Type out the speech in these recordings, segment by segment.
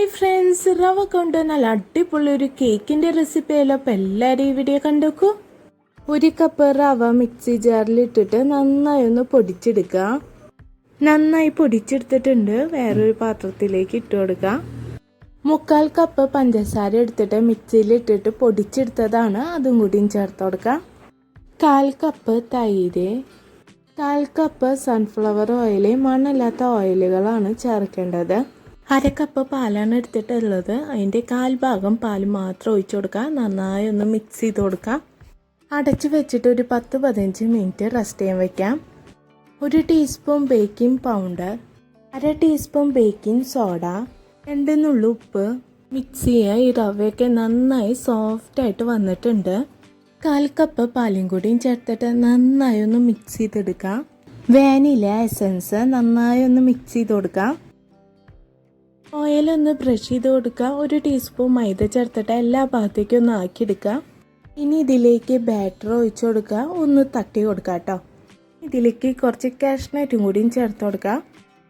Hi friends റവ കൊണ്ട് നല്ല അടിപൊളി ഒരു കേക്കിന്റെ റെസിപ്പി ആയാലും അപ്പം എല്ലാവരും ഈ വീഡിയോ കണ്ടോക്കൂ. ഒരു കപ്പ് റവ മിക്സി ജാറിൽ ഇട്ടിട്ട് നന്നായി ഒന്ന് പൊടിച്ചെടുക്കുക. നന്നായി പൊടിച്ചെടുത്തിട്ടുണ്ട്. വേറൊരു പാത്രത്തിലേക്ക് ഇട്ട് കൊടുക്കുക. മുക്കാൽ കപ്പ് പഞ്ചസാര എടുത്തിട്ട് മിക്സിയിൽ ഇട്ടിട്ട് പൊടിച്ചെടുത്തതാണ്. അതും കൂടിയും ചേർത്ത് കൊടുക്കുക. കാൽ കപ്പ് തൈര്. കാൽ കപ്പ് സൺഫ്ലവർ ഓയിൽ മണ്ണല്ലാത്ത ഓയിലുകളാണ് ചേർക്കേണ്ടത്. അര കപ്പ് പാലാണ് എടുത്തിട്ടുള്ളത്. അതിന്റെ കാൽഭാഗം പാൽ മാത്രം ഒഴിച്ചു കൊടുക്കുക നന്നായി ഒന്ന് മിക്സ് ചെയ്ത് കൊടുക്കുക അടച്ചു വെച്ചിട്ട് ഒരു പത്ത് പതിനഞ്ച് മിനിറ്റ് റെസ്റ്റ് ചെയ്യാൻ വയ്ക്കാം ഒരു ടീസ്പൂൺ ബേക്കിംഗ് പൗഡർ അര ടീസ്പൂൺ ബേക്കിംഗ് സോഡ രണ്ട് നുള്ളു ഉപ്പ്. മിക്സ് ചെയ്യുക. ഈ റവയൊക്കെ നന്നായി സോഫ്റ്റായിട്ട് വന്നിട്ടുണ്ട്. കാൽ കപ്പ് പാലും കൂടിയും ചേർത്തിട്ട് നന്നായി ഒന്ന് മിക്സ് ചെയ്തെടുക്കാം. വാനില എസൻസ് നന്നായി ഒന്ന് മിക്സ് ചെയ്ത് കൊടുക്കാം. ഓയിൽ ഒന്ന് ബ്രഷ് ചെയ്ത് കൊടുക്കുക. ഒരു ടീസ്പൂൺ മൈദ ചേർത്തിട്ട് എല്ലാ ഭാഗത്തേക്കും ഒന്ന് ആക്കിയെടുക്കുക. ഇനി ഇതിലേക്ക് ബാറ്റർ ഒഴിച്ചു കൊടുക്കുക. ഒന്ന് തട്ടി കൊടുക്കുക കേട്ടോ. ഇതിലേക്ക് കുറച്ച് കാഷ്നട്ടും കൂടിയും ചേർത്ത് കൊടുക്കുക.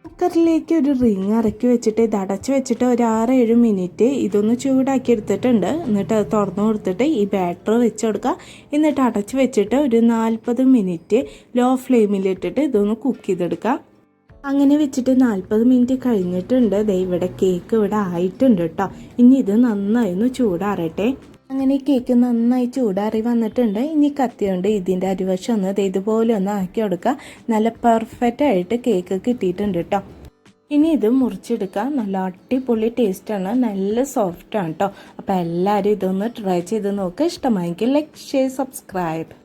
കുക്കറിലേക്ക് ഒരു റിങ് ഇറക്കി വെച്ചിട്ട് ഇത് അടച്ച് വെച്ചിട്ട് ഒരു ആറ് ഏഴ് മിനിറ്റ് ഇതൊന്ന് ചൂടാക്കി എടുത്തിട്ടുണ്ട്. എന്നിട്ട് അത് തുറന്നു കൊടുത്തിട്ട് ഈ ബാറ്റർ വെച്ച് കൊടുക്കുക. എന്നിട്ട് അടച്ച് വെച്ചിട്ട് ഒരു നാൽപ്പത് മിനിറ്റ് ലോ ഫ്ലെയിമിലിട്ടിട്ട് ഇതൊന്ന് കുക്ക് ചെയ്തെടുക്കുക. അങ്ങനെ വെച്ചിട്ട് നാൽപ്പത് മിനിറ്റ് കഴിഞ്ഞിട്ടുണ്ട്. ദേ ഇവിടെ കേക്ക് ഇവിടെ ആയിട്ടുണ്ട് കേട്ടോ ഇനി ഇത് നന്നായി ഒന്ന് ചൂടാറട്ടെ. അങ്ങനെ കേക്ക് നന്നായി ചൂടാറി വന്നിട്ടുണ്ട്. ഇനി കത്തി കൊണ്ട് ഇതിന്റെ അരിവശം ഒന്ന് ഇതുപോലെ ഒന്ന് ആക്കി കൊടുക്കുക നല്ല പെർഫെക്റ്റ് ആയിട്ട് കേക്ക് കിട്ടിയിട്ടുണ്ട് കേട്ടോ ഇനി ഇത് മുറിച്ചെടുക്കുക നല്ല അടിപൊളി ടേസ്റ്റാണ് നല്ല സോഫ്റ്റ് ആണ് കേട്ടോ അപ്പോൾ എല്ലാവരും ഇതൊന്ന് ട്രൈ ചെയ്ത് നോക്കുക ഇഷ്ടമായെങ്കിൽ ലൈക്ക് ഷെയർ സബ്സ്ക്രൈബ്